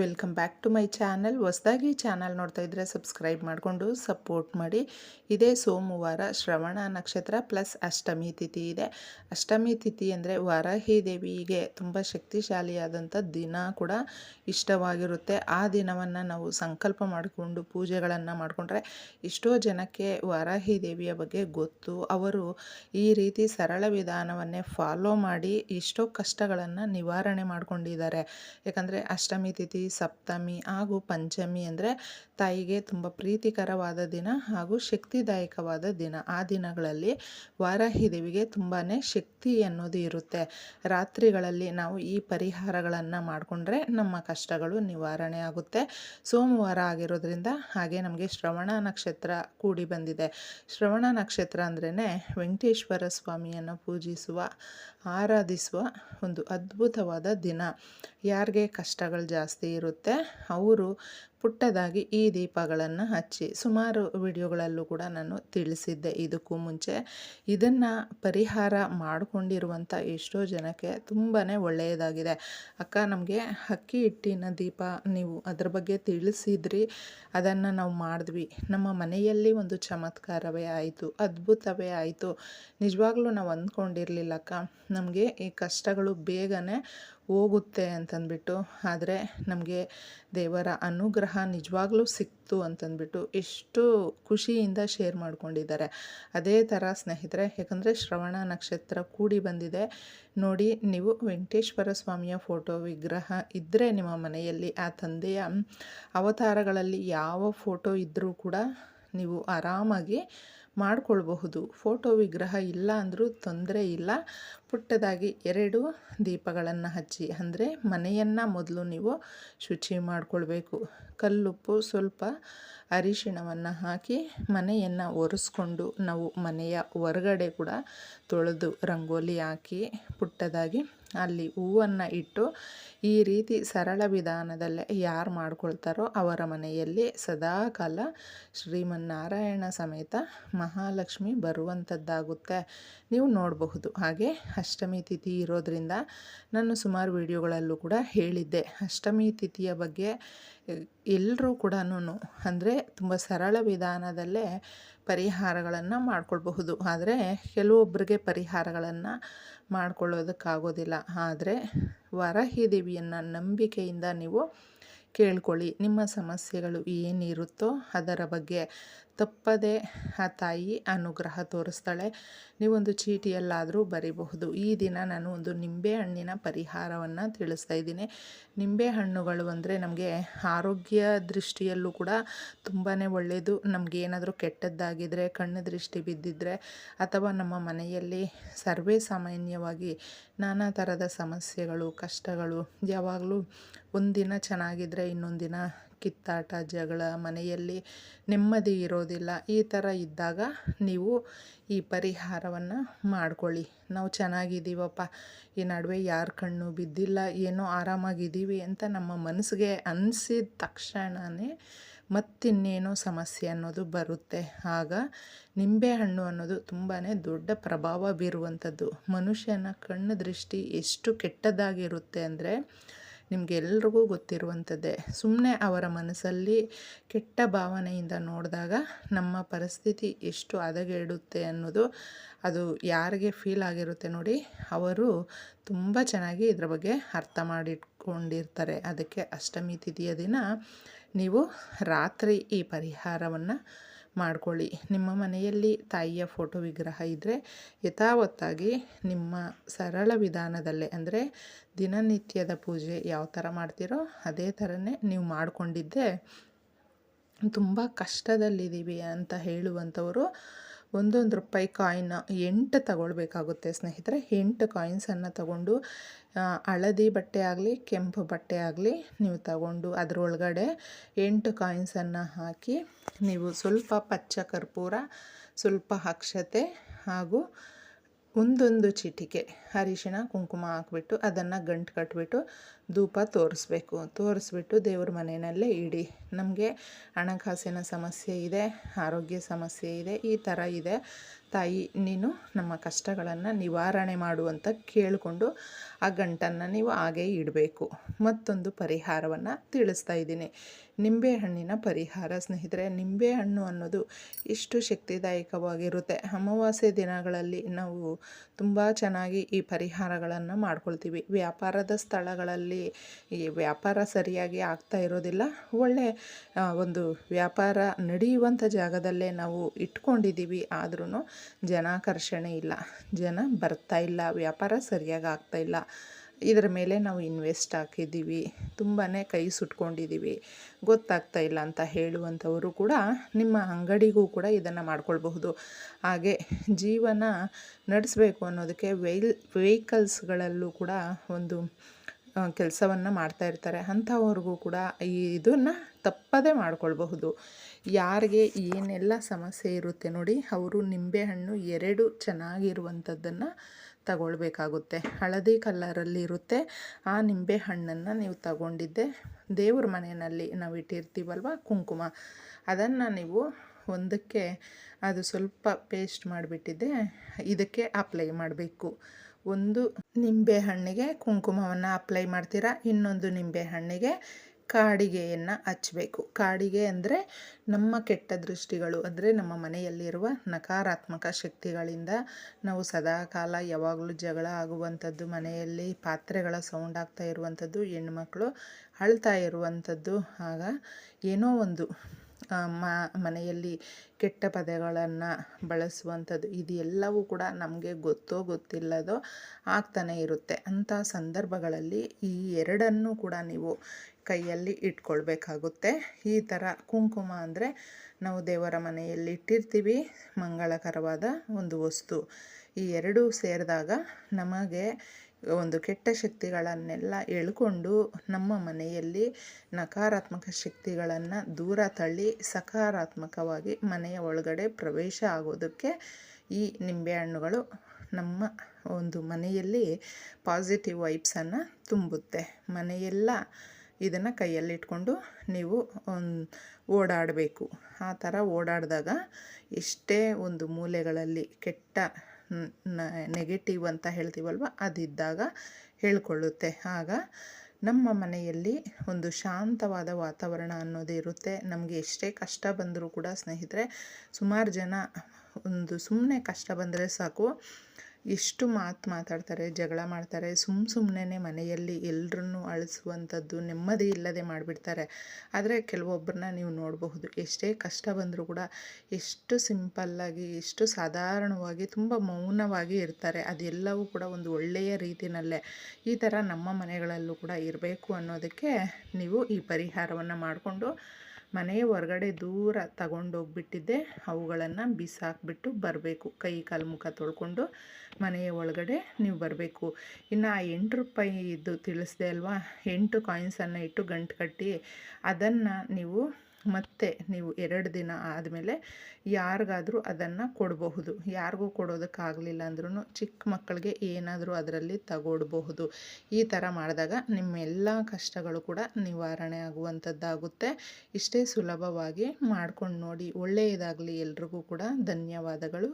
Welcome back to my channel ಹೊಸದಾಗಿ channel ನೋಡ್ತಾ ಇದ್ದರೆ ಸಬ್ಸ್ಕ್ರೈಬ್ ಮಾಡಿಕೊಂಡು ಸಪೋರ್ಟ್ ಮಾಡಿ. ಇದೇ ಸೋಮವಾರ ಶ್ರವಣ ನಕ್ಷತ್ರ ಪ್ಲಸ್ ಅಷ್ಟಮಿ ತಿಥಿ ಇದೆ. ಅಷ್ಟಮಿ ತಿಥಿ ಅಂದರೆ ವಾರಾಹಿ ದೇವಿಗೆ ತುಂಬ ಶಕ್ತಿಶಾಲಿಯಾದಂಥ ದಿನ ಕೂಡ ಇಷ್ಟವಾಗಿರುತ್ತೆ. ಆ ದಿನವನ್ನು ನಾವು ಸಂಕಲ್ಪ ಮಾಡಿಕೊಂಡು ಪೂಜೆಗಳನ್ನು ಮಾಡಿಕೊಂಡ್ರೆ ಎಷ್ಟೋ ಜನಕ್ಕೆ ವಾರಾಹಿ ದೇವಿಯ ಬಗ್ಗೆ ಗೊತ್ತು. ಅವರು ಈ ರೀತಿ ಸರಳ ವಿಧಾನವನ್ನೇ ಫಾಲೋ ಮಾಡಿ ಎಷ್ಟೋ ಕಷ್ಟಗಳನ್ನು ನಿವಾರಣೆ ಮಾಡಿಕೊಂಡಿದ್ದಾರೆ. ಯಾಕಂದರೆ ಅಷ್ಟಮಿ ತಿಥಿ ಸಪ್ತಮಿ ಹಾಗೂ ಪಂಚಮಿ ಅಂದರೆ ತಾಯಿಗೆ ತುಂಬ ಪ್ರೀತಿಕರವಾದ ದಿನ ಹಾಗೂ ಶಕ್ತಿದಾಯಕವಾದ ದಿನ. ಆ ದಿನಗಳಲ್ಲಿ ವಾರಾಹಿ ದೇವಿಗೆ ತುಂಬಾ ಶಕ್ತಿ ಅನ್ನೋದು ಇರುತ್ತೆ. ರಾತ್ರಿಗಳಲ್ಲಿ ನಾವು ಈ ಪರಿಹಾರಗಳನ್ನು ಮಾಡಿಕೊಂಡ್ರೆ ನಮ್ಮ ಕಷ್ಟಗಳು ನಿವಾರಣೆ ಆಗುತ್ತೆ. ಸೋಮವಾರ ಆಗಿರೋದ್ರಿಂದ ಹಾಗೆ ನಮಗೆ ಶ್ರವಣ ನಕ್ಷತ್ರ ಕೂಡಿ ಬಂದಿದೆ. ಶ್ರವಣ ನಕ್ಷತ್ರ ಅಂದ್ರೇ ವೆಂಕಟೇಶ್ವರ ಸ್ವಾಮಿಯನ್ನು ಪೂಜಿಸುವ, ಆರಾಧಿಸುವ ಒಂದು ಅದ್ಭುತವಾದ ದಿನ. ಯಾರಿಗೆ ಕಷ್ಟಗಳು ಜಾಸ್ತಿ ಇರುತ್ತೆ ಅವರು ಪುಟ್ಟದಾಗಿ ಈ ದೀಪಗಳನ್ನು ಹಚ್ಚಿ ಸುಮಾರು ವಿಡಿಯೋಗಳಲ್ಲೂ ಕೂಡ ನಾನು ತಿಳಿಸಿದ್ದೆ ಇದಕ್ಕೂ ಮುಂಚೆ. ಇದನ್ನು ಪರಿಹಾರ ಮಾಡಿಕೊಂಡಿರುವಂಥ ಎಷ್ಟೋ ಜನಕ್ಕೆ ತುಂಬಾ ಒಳ್ಳೆಯದಾಗಿದೆ. ಅಕ್ಕ, ನಮಗೆ ಅಕ್ಕಿ ಹಿಟ್ಟಿನ ದೀಪ ನೀವು ಅದ್ರ ಬಗ್ಗೆ ತಿಳಿಸಿದ್ರಿ, ಅದನ್ನು ನಾವು ಮಾಡಿದ್ವಿ. ನಮ್ಮ ಮನೆಯಲ್ಲಿ ಒಂದು ಚಮತ್ಕಾರವೇ ಆಯಿತು, ಅದ್ಭುತವೇ ಆಯಿತು. ನಿಜವಾಗ್ಲೂ ನಾವು ಅಂದ್ಕೊಂಡಿರಲಿಲ್ಲ ಅಕ್ಕ. ನಮಗೆ ಈ ಕಷ್ಟಗಳು ಬೇಗನೆ ಹೋಗುತ್ತೆ ಅಂತಂದ್ಬಿಟ್ಟು, ಆದರೆ ನಮಗೆ ದೇವರ ಅನುಗ್ರಹ ನಿಜವಾಗ್ಲೂ ಸಿಕ್ತು ಅಂತಂದ್ಬಿಟ್ಟು ಎಷ್ಟು ಖುಷಿಯಿಂದ ಶೇರ್ ಮಾಡ್ಕೊಂಡಿದ್ದಾರೆ. ಅದೇ ಥರ ಸ್ನೇಹಿತರೆ, ಯಾಕಂದರೆ ಶ್ರವಣ ನಕ್ಷತ್ರ ಕೂಡಿ ಬಂದಿದೆ. ನೋಡಿ, ನೀವು ವೆಂಕಟೇಶ್ವರ ಸ್ವಾಮಿಯ ಫೋಟೋ ವಿಗ್ರಹ ಇದ್ದರೆ ನಿಮ್ಮ ಮನೆಯಲ್ಲಿ, ಆ ತಂದೆಯ ಅವತಾರಗಳಲ್ಲಿ ಯಾವ ಫೋಟೋ ಇದ್ದರೂ ಕೂಡ ನೀವು ಆರಾಮಾಗಿ ಮಾಡಿಕೊಳ್ಬಹುದು. ಫೋಟೋ ವಿಗ್ರಹ ಇಲ್ಲ ಅಂದರೂ ತೊಂದರೆ ಇಲ್ಲ. ಪುಟ್ಟದಾಗಿ ಎರಡು ದೀಪಗಳನ್ನು ಹಚ್ಚಿ, ಅಂದರೆ ಮನೆಯನ್ನು ಮೊದಲು ನೀವು ಶುಚಿ ಮಾಡಿಕೊಳ್ಬೇಕು. ಕಲ್ಲುಪ್ಪು ಸ್ವಲ್ಪ ಅರಿಶಿಣವನ್ನು ಹಾಕಿ ಮನೆಯನ್ನು ಒರೆಸ್ಕೊಂಡು, ನಾವು ಮನೆಯ ಹೊರಗಡೆ ಕೂಡ ತೊಳೆದು, ರಂಗೋಲಿ ಹಾಕಿ ಪುಟ್ಟದಾಗಿ ಅಲ್ಲಿ ಹೂವನ್ನು ಇಟ್ಟು ಈ ರೀತಿ ಸರಳ ವಿಧಾನದಲ್ಲೇ ಯಾರು ಮಾಡ್ಕೊಳ್ತಾರೋ ಅವರ ಮನೆಯಲ್ಲಿ ಸದಾಕಾಲ ಶ್ರೀಮನ್ನಾರಾಯಣ ಸಮೇತ ಮಹಾಲಕ್ಷ್ಮಿ ಬರುವಂಥದ್ದಾಗುತ್ತೆ. ನೀವು ನೋಡಬಹುದು. ಹಾಗೆ ಅಷ್ಟಮಿ ತಿಥಿ ಇರೋದರಿಂದ ನಾನು ಸುಮಾರು ವಿಡಿಯೋಗಳಲ್ಲೂ ಕೂಡ ಹೇಳಿದ್ದೆ. ಅಷ್ಟಮಿ ತಿಥಿಯ ಬಗ್ಗೆ ಎಲ್ಲರೂ ಕೂಡ ಅಂದರೆ ತುಂಬ ಸರಳ ವಿಧಾನದಲ್ಲೇ ಪರಿಹಾರಗಳನ್ನು ಮಾಡಿಕೊಳ್ಬಹುದು. ಆದರೆ ಕೆಲವೊಬ್ಬರಿಗೆ ಪರಿಹಾರಗಳನ್ನು ಮಾಡಿಕೊಳ್ಳೋದಕ್ಕಾಗೋದಿಲ್ಲ. ಆದರೆ ವರಹಿ ದೇವಿಯನ್ನು ನಂಬಿಕೆಯಿಂದ ನೀವು ಕೇಳ್ಕೊಳ್ಳಿ. ನಿಮ್ಮ ಸಮಸ್ಯೆಗಳು ಏನಿರುತ್ತೋ ಅದರ ಬಗ್ಗೆ ತಪ್ಪದೆ ಆ ತಾಯಿ ಅನುಗ್ರಹ ತೋರಿಸ್ತಾಳೆ. ನೀವೊಂದು ಚೀಟಿಯಲ್ಲಾದರೂ ಬರೀಬಹುದು. ಈ ದಿನ ನಾನು ಒಂದು ನಿಂಬೆ ಹಣ್ಣಿನ ಪರಿಹಾರವನ್ನು ತಿಳಿಸ್ತಾ ಇದ್ದೀನಿ. ನಿಂಬೆ ಹಣ್ಣುಗಳು ಅಂದರೆ ನಮಗೆ ಆರೋಗ್ಯ ದೃಷ್ಟಿಯಲ್ಲೂ ಕೂಡ ತುಂಬಾ ಒಳ್ಳೆಯದು ನಮಗೆ ಏನಾದರೂ ಕೆಟ್ಟದ್ದಾಗಿದ್ದರೆ ಕಣ್ಣು ದೃಷ್ಟಿ ಬಿದ್ದಿದ್ದರೆ ಅಥವಾ ನಮ್ಮ ಮನೆಯಲ್ಲಿ ಸರ್ವೇ ಸಾಮಾನ್ಯವಾಗಿ ನಾನಾ ಥರದ ಸಮಸ್ಯೆಗಳು, ಕಷ್ಟಗಳು ಯಾವಾಗಲೂ ಒಂದಿನ ಚೆನ್ನಾಗಿದ್ದರೆ ಇನ್ನೊಂದಿನ ದಿನ ಕಿತ್ತಾಟ, ಜಗಳ, ಮನೆಯಲ್ಲಿ ನೆಮ್ಮದಿ ಇರೋದಿಲ್ಲ, ಈ ಥರ ಇದ್ದಾಗ ನೀವು ಈ ಪರಿಹಾರವನ್ನು ಮಾಡ್ಕೊಳ್ಳಿ. ನಾವು ಚೆನ್ನಾಗಿದ್ದೀವಪ್ಪ, ಈ ನಡುವೆ ಯಾರ ಕಣ್ಣು ಬಿದ್ದಿಲ್ಲ, ಏನೋ ಆರಾಮಾಗಿದ್ದೀವಿ ಅಂತ ನಮ್ಮ ಮನಸ್ಸಿಗೆ ಅನಿಸಿದ ತಕ್ಷಣವೇ ಮತ್ತಿನ್ನೇನೋ ಸಮಸ್ಯೆ ಅನ್ನೋದು ಬರುತ್ತೆ. ಆಗ ನಿಂಬೆಹಣ್ಣು ಅನ್ನೋದು ತುಂಬಾ ದೊಡ್ಡ ಪ್ರಭಾವ ಬೀರುವಂಥದ್ದು. ಮನುಷ್ಯನ ಕಣ್ಣು ದೃಷ್ಟಿ ಎಷ್ಟು ಕೆಟ್ಟದಾಗಿರುತ್ತೆ ಅಂದರೆ ನಿಮಗೆಲ್ರಿಗೂ ಗೊತ್ತಿರುವಂಥದ್ದೇ. ಸುಮ್ಮನೆ ಅವರ ಮನಸ್ಸಲ್ಲಿ ಕೆಟ್ಟ ಭಾವನೆಯಿಂದ ನೋಡಿದಾಗ ನಮ್ಮ ಪರಿಸ್ಥಿತಿ ಎಷ್ಟು ಹದಗೆಡುತ್ತೆ ಅನ್ನೋದು ಅದು ಯಾರಿಗೆ ಫೀಲ್ ಆಗಿರುತ್ತೆ ನೋಡಿ, ಅವರು ತುಂಬ ಚೆನ್ನಾಗಿ ಇದ್ರ ಬಗ್ಗೆ ಅರ್ಥ ಮಾಡಿಟ್ಕೊಂಡಿರ್ತಾರೆ. ಅದಕ್ಕೆ ಅಷ್ಟಮಿ ತಿಥಿಯ ದಿನ ನೀವು ರಾತ್ರಿ ಈ ಪರಿಹಾರವನ್ನು ಮಾಡ್ಕೊಳ್ಳಿ. ನಿಮ್ಮ ಮನೆಯಲ್ಲಿ ತಾಯಿಯ ಫೋಟೋ ವಿಗ್ರಹ ಇದ್ದರೆ ಯಥಾವತ್ತಾಗಿ ನಿಮ್ಮ ಸರಳ ವಿಧಾನದಲ್ಲೇ, ಅಂದರೆ ದಿನನಿತ್ಯದ ಪೂಜೆ ಯಾವ ಥರ ಮಾಡ್ತೀರೋ ಅದೇ ಥರನೇ ನೀವು ಮಾಡಿಕೊಂಡಿದ್ದೆ ತುಂಬ ಕಷ್ಟದಲ್ಲಿದ್ದೀವಿ ಅಂತ ಹೇಳುವಂಥವರು ಒಂದೊಂದು ರೂಪಾಯಿ ಕಾಯಿನ್ ಎಂಟು ತಗೊಳ್ಬೇಕಾಗುತ್ತೆ ಸ್ನೇಹಿತರೆ. ಎಂಟು ಕಾಯಿನ್ಸನ್ನು ತಗೊಂಡು ಹಳದಿ ಬಟ್ಟೆ ಆಗಲಿ, ಕೆಂಪು ಬಟ್ಟೆ ಆಗಲಿ ನೀವು ತಗೊಂಡು ಅದರೊಳಗಡೆ ಎಂಟು ಕಾಯಿನ್ಸನ್ನು ಹಾಕಿ, ನೀವು ಸ್ವಲ್ಪ ಪಚ್ಚ ಕರ್ಪೂರ, ಸ್ವಲ್ಪ ಅಕ್ಷತೆ ಹಾಗೂ ಒಂದೊಂದು ಚಿಟಿಕೆ, ಅರಿಶಿಣ, ಕುಂಕುಮ ಹಾಕ್ಬಿಟ್ಟು ಅದನ್ನು ಗಂಟು ಕಟ್ಬಿಟ್ಟು ಧೂಪ ತೋರಿಸ್ಬೇಕು. ತೋರಿಸ್ಬಿಟ್ಟು ದೇವ್ರ ಮನೆಯಲ್ಲೇ ಇಡಿ. ನಮಗೆ ಹಣಕಾಸಿನ ಸಮಸ್ಯೆ ಇದೆ, ಆರೋಗ್ಯ ಸಮಸ್ಯೆ ಇದೆ, ಈ ಥರ ಇದೆ. ತಾಯಿ, ನೀನು ನಮ್ಮ ಕಷ್ಟಗಳನ್ನು ನಿವಾರಣೆ ಮಾಡು ಅಂತ ಕೇಳಿಕೊಂಡು ಆ ಗಂಟನ್ನು ನೀವು ಹಾಗೇ ಇಡಬೇಕು. ಮತ್ತೊಂದು ಪರಿಹಾರವನ್ನು ತಿಳಿಸ್ತಾ ಇದ್ದೀನಿ. ನಿಂಬೆಹಣ್ಣಿನ ಪರಿಹಾರ ಸ್ನೇಹಿತರೆ ನಿಂಬೆಹಣ್ಣು ಅನ್ನೋದು ಇಷ್ಟು ಶಕ್ತಿದಾಯಕವಾಗಿರುತ್ತೆ. ಅಮಾವಾಸ್ಯೆ ದಿನಗಳಲ್ಲಿ ನಾವು ತುಂಬ ಚೆನ್ನಾಗಿ ಈ ಪರಿಹಾರಗಳನ್ನು ಮಾಡ್ಕೊಳ್ತೀವಿ. ವ್ಯಾಪಾರದ ಸ್ಥಳಗಳಲ್ಲಿ ಈ ವ್ಯಾಪಾರ ಸರಿಯಾಗಿ ಆಗ್ತಾ ಇರೋದಿಲ್ಲ. ಒಳ್ಳೆ ಒಂದು ವ್ಯಾಪಾರ ನಡೆಯುವಂಥ ಜಾಗದಲ್ಲೇ ನಾವು ಇಟ್ಕೊಂಡಿದ್ದೀವಿ. ಆದ್ರೂ ಜನಾಕರ್ಷಣೆ ಇಲ್ಲ. ಜನ ಬರ್ತಾ ಇಲ್ಲ. ವ್ಯಾಪಾರ ಸರಿಯಾಗಿ ಆಗ್ತಾ ಇಲ್ಲ. ಇದರ ಮೇಲೆ ನಾವು ಇನ್ವೆಸ್ಟ್ ಹಾಕಿದ್ದೀವಿ. ತುಂಬಾ ಕೈ ಸುಟ್ಕೊಂಡಿದ್ದೀವಿ. ಗೊತ್ತಾಗ್ತಾ ಇಲ್ಲ ಅಂತ ಹೇಳುವಂಥವರು ಕೂಡ ನಿಮ್ಮ ಅಂಗಡಿಗೂ ಕೂಡ ಇದನ್ನು ಮಾಡ್ಕೊಳ್ಬಹುದು. ಹಾಗೆ ಜೀವನ ನಡೆಸಬೇಕು ಅನ್ನೋದಕ್ಕೆ ವೆಹಿಕಲ್ಸ್ಗಳಲ್ಲೂ ಕೂಡ ಒಂದು ಕೆಲಸವನ್ನು ಮಾಡ್ತಾ ಇರ್ತಾರೆ. ಅಂಥವ್ರಿಗೂ ಕೂಡ ಈ ಇದನ್ನು ತಪ್ಪದೇ ಮಾಡ್ಕೊಳ್ಬಹುದು. ಯಾರಿಗೆ ಏನೆಲ್ಲ ಸಮಸ್ಯೆ ಇರುತ್ತೆ ನೋಡಿ, ಅವರು ನಿಂಬೆಹಣ್ಣು ಎರಡು ಚೆನ್ನಾಗಿರುವಂಥದ್ದನ್ನು ತಗೊಳ್ಬೇಕಾಗುತ್ತೆ. ಹಳದಿ ಕಲ್ಲರಲ್ಲಿರುತ್ತೆ ಆ ನಿಂಬೆ ಹಣ್ಣನ್ನು ನೀವು ತಗೊಂಡಿದ್ದೆ, ದೇವ್ರ ಮನೆಯಲ್ಲಿ ನಾವು ಇಟ್ಟಿರ್ತೀವಲ್ವ, ಕುಂಕುಮ. ಅದನ್ನು ನೀವು ಒಂದಕ್ಕೆ ಅದು ಸ್ವಲ್ಪ ಪೇಸ್ಟ್ ಮಾಡಿಬಿಟ್ಟಿದ್ದೆ, ಇದಕ್ಕೆ ಅಪ್ಲೈ ಮಾಡಬೇಕು. ಒಂದು ನಿಂಬೆ ಹಣ್ಣಿಗೆ ಕುಂಕುಮವನ್ನು ಅಪ್ಲೈ ಮಾಡ್ತೀರಾ? ಇನ್ನೊಂದು ನಿಂಬೆ ಹಣ್ಣಿಗೆ ಕಾಡಿಗೆಯನ್ನು ಹಚ್ಚಬೇಕು ಕಾಡಿಗೆ ಅಂದರೆ ನಮ್ಮ ಕೆಟ್ಟ ದೃಷ್ಟಿಗಳು, ಅಂದರೆ ನಮ್ಮ ಮನೆಯಲ್ಲಿರುವ ನಕಾರಾತ್ಮಕ ಶಕ್ತಿಗಳಿಂದ ನಾವು ಸದಾ ಕಾಲ ಯಾವಾಗಲೂ ಜಗಳ ಆಗುವಂಥದ್ದು, ಮನೆಯಲ್ಲಿ ಪಾತ್ರೆಗಳ ಸೌಂಡ್ ಆಗ್ತಾ ಇರುವಂಥದ್ದು ಹೆಣ್ಮಕ್ಳು ಅಳ್ತಾ ಇರುವಂಥದ್ದು, ಆಗ ಏನೋ ಒಂದು ಮನೆಯಲ್ಲಿ ಕೆಟ್ಟ ಪದಗಳನ್ನು ಬಳಸುವಂಥದ್ದು ಇದು ಎಲ್ಲವೂ ಕೂಡ ನಮಗೆ ಗೊತ್ತೋ ಗೊತ್ತಿಲ್ಲದೋ ಆಗ್ತಾನೆ ಇರುತ್ತೆ. ಅಂಥ ಸಂದರ್ಭಗಳಲ್ಲಿ ಈ ಎರಡನ್ನೂ ಕೂಡ ನೀವು ಕೈಯಲ್ಲಿ ಇಟ್ಕೊಳ್ಬೇಕಾಗುತ್ತೆ. ಈ ಥರ ಕುಂಕುಮ ಅಂದರೆ ನಾವು ದೇವರ ಮನೆಯಲ್ಲಿ ಇಟ್ಟಿರ್ತೀವಿ, ಮಂಗಳಕರವಾದ ಒಂದು ವಸ್ತು. ಈ ಎರಡೂ ಸೇರಿದಾಗ ನಮಗೆ ಒಂದು ಕೆಟ್ಟ ಶಕ್ತಿಗಳನ್ನೆಲ್ಲ ಎಳ್ಕೊಂಡು ನಮ್ಮ ಮನೆಯಲ್ಲಿ ನಕಾರಾತ್ಮಕ ಶಕ್ತಿಗಳನ್ನು ದೂರ ತಳ್ಳಿ ಸಕಾರಾತ್ಮಕವಾಗಿ ಮನೆಯ ಒಳಗಡೆ ಪ್ರವೇಶ ಆಗೋದಕ್ಕೆ ಈ ನಿಂಬೆಹಣ್ಣುಗಳು ನಮ್ಮ ಒಂದು ಮನೆಯಲ್ಲಿ ಪಾಸಿಟಿವ್ ವೈಬ್ಸನ್ನು ತುಂಬುತ್ತೆ. ಮನೆಯೆಲ್ಲ ಇದನ್ನು ಕೈಯಲ್ಲಿಟ್ಕೊಂಡು ನೀವು ಓಡಾಡಬೇಕು. ಆ ಥರ ಓಡಾಡಿದಾಗ ಎಷ್ಟೇ ಒಂದು ಮೂಲೆಗಳಲ್ಲಿ ಕೆಟ್ಟ ನೆಗೆಟಿವ್ ಅಂತ ಹೇಳ್ತೀವಲ್ವ? ಅದಿದ್ದಾಗ ಹೇಳ್ಕೊಳ್ಳುತ್ತೆ. ಆಗ ನಮ್ಮ ಮನೆಯಲ್ಲಿ ಒಂದು ಶಾಂತವಾದ ವಾತಾವರಣ ಅನ್ನೋದು ಇರುತ್ತೆ. ನಮಗೆ ಎಷ್ಟೇ ಕಷ್ಟ ಬಂದರೂ ಕೂಡ ಸ್ನೇಹಿತರೆ, ಸುಮಾರು ಜನ ಒಂದು ಸುಮ್ಮನೆ ಕಷ್ಟ ಬಂದರೆ ಸಾಕು. ಎಷ್ಟು ಮಾತು ಮಾತಾಡ್ತಾರೆ, ಜಗಳ ಮಾಡ್ತಾರೆ ಸುಮ್ಮ ಸುಮ್ಮನೆ ಮನೆಯಲ್ಲಿ ಎಲ್ಲರನ್ನು ಅಳಿಸುವಂಥದ್ದು ನೆಮ್ಮದಿ ಇಲ್ಲದೆ ಮಾಡಿಬಿಡ್ತಾರೆ. ಆದರೆ ಕೆಲವೊಬ್ಬರನ್ನ ನೀವು ನೋಡಬಹುದು, ಎಷ್ಟೇ ಕಷ್ಟ ಬಂದರೂ ಕೂಡ ಎಷ್ಟು ಸಿಂಪಲ್ಲಾಗಿ ಎಷ್ಟು ಸಾಧಾರಣವಾಗಿ ತುಂಬ ಮೌನವಾಗಿ ಇರ್ತಾರೆ. ಅದೆಲ್ಲವೂ ಕೂಡ ಒಂದು ಒಳ್ಳೆಯ ರೀತಿಯಲ್ಲೇ ಈ ಥರ ನಮ್ಮ ಮನೆಗಳಲ್ಲೂ ಕೂಡ ಇರಬೇಕು ಅನ್ನೋದಕ್ಕೆ ನೀವು ಈ ಪರಿಹಾರವನ್ನು ಮಾಡಿಕೊಂಡು ಮನೆಯ ಹೊರಗಡೆ ದೂರ ತಗೊಂಡೋಗ್ಬಿಟ್ಟಿದ್ದೆ. ಅವುಗಳನ್ನು ಬಿಸಾಕ್ಬಿಟ್ಟು ಬರಬೇಕು. ಕೈ ಕಾಲು ಮುಖ ತೊಳ್ಕೊಂಡು ಮನೆಯ ಒಳಗಡೆ ನೀವು ಬರಬೇಕು. ಇನ್ನು ಆ ಎಂಟು ರೂಪಾಯಿ ಇದು ತಿಳಿಸ್ದೆ ಅಲ್ವಾ? ಎಂಟು ಕಾಯಿನ್ಸನ್ನು ಇಟ್ಟು ಗಂಟು ಕಟ್ಟಿ ಅದನ್ನು ನೀವು ಮತ್ತೆ ನೀವು ಎರಡು ದಿನ ಆದಮೇಲೆ ಯಾರಿಗಾದರೂ ಅದನ್ನು ಕೊಡಬಹುದು. ಯಾರಿಗೂ ಕೊಡೋದಕ್ಕಾಗಲಿಲ್ಲ ಅಂದ್ರೂ ಚಿಕ್ಕ ಮಕ್ಕಳಿಗೆ ಏನಾದರೂ ಅದರಲ್ಲಿ ತಗೊಡ್ಬಹುದು. ಈ ಥರ ಮಾಡಿದಾಗ ನಿಮ್ಮೆಲ್ಲ ಕಷ್ಟಗಳು ಕೂಡ ನಿವಾರಣೆ ಆಗುವಂಥದ್ದಾಗುತ್ತೆ ಇಷ್ಟೇ ಸುಲಭವಾಗಿ ಮಾಡ್ಕೊಂಡು ನೋಡಿ. ಒಳ್ಳೆಯದಾಗಲಿ ಎಲ್ರಿಗೂ ಕೂಡ ಧನ್ಯವಾದಗಳು.